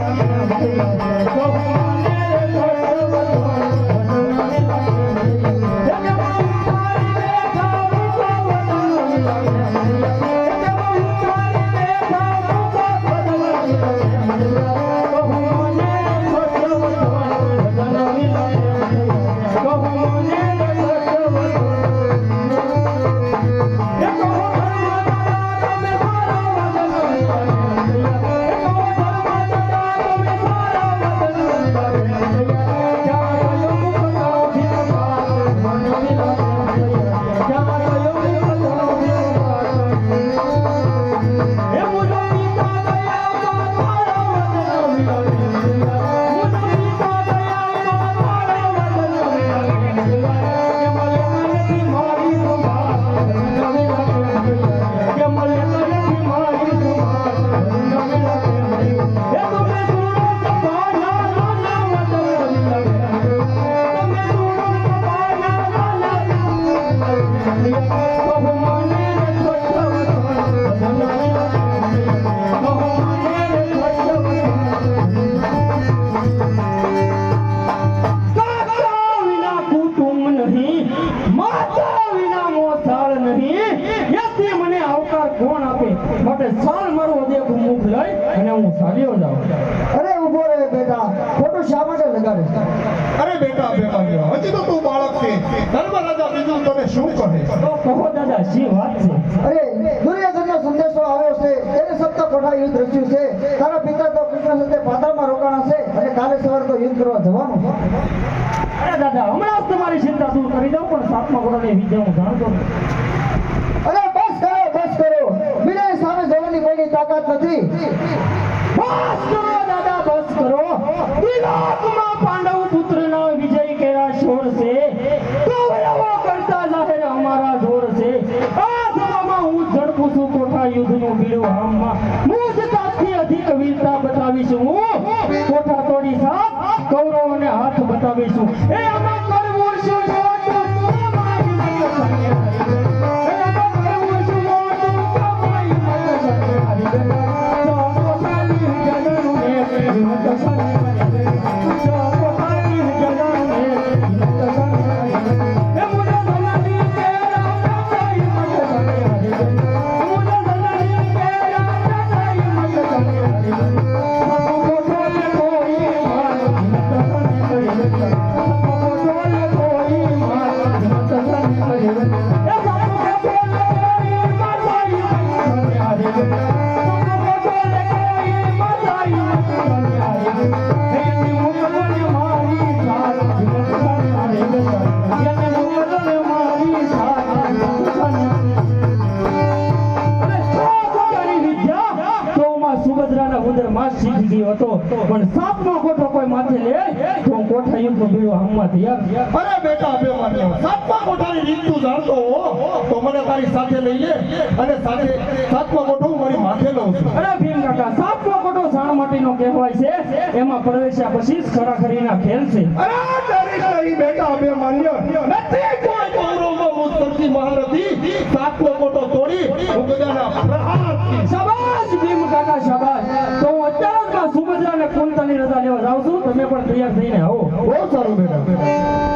કાકા માટે સાલ મારું દેખ મુખ લઈ અને હું ચાલ્યો જાઉં. અરે ઊભો રહે બેટા ખોટું શા માટે લગાડે? અરે બેટા બેટા હજી તો તું બાળક છે. ધર્મરાજા બીજું તને શું કહે? તો કહો દાદા શી વાત છે? અરે દુર્યોધનનો સંદેશો આવ્યો છે. તેને સપ્ત કોઠા યુદ્ધ રચ્યું છે. તારા પિતા તો કૃષ્ણ સાથે પાતાળમાં રોકાણા છે અને કાલે સવારે તો યુદ્ધ કરવા જવાનું અરે દાદા હમણાં જ તમારી ચિંતા દૂર કરી દઉં પણ સાતમા ઘોડાની વિજય હું જાણતો અરે બસ કરો બસ કરો વિનય સામે જવાની કોઈની નથી. બસ કરો, દાદા, બસ કરો. દિલોકમાં પાંડવ પુત્રના વિજય કેરા શોર છે. કૌરવો કરતા જાહેર અમારા જોર છે. આ સભામાં હું ઝડપું છું કોઠા યુદ્ધનું બીડું હામમાં મુજ તાતથી અધિક વીરતા બતાવીશું હું. કોઠા તોડી સાથ કૌરવોને હાથ બતાવીશું. એ આમાં ઉદરમાં હતો. પણ સાતમો કોઠો કોઈ માથે લે તો કોઠા એમ બીડું હમમાં તૈયાર અરે બેટા બેમાન્યો સાતમા કોઠાની રીત તું જાણતો હો તો મને તારી સાથે લઈ લે અને સાથે સાતમા કોઠો મારી માથે લઉં છું. અરે ભીમ કાકા સાતમો કોઠો સાણ માટીનો કહેવાય છે. એમાં પ્રવેશ્યા પછી જ ખરાખરીના ખેલ છે. અરે તારી બેટા બે માન્ય. નથી તમે પણ તૈયાર થઈને આવો. બહુ સારું બેટા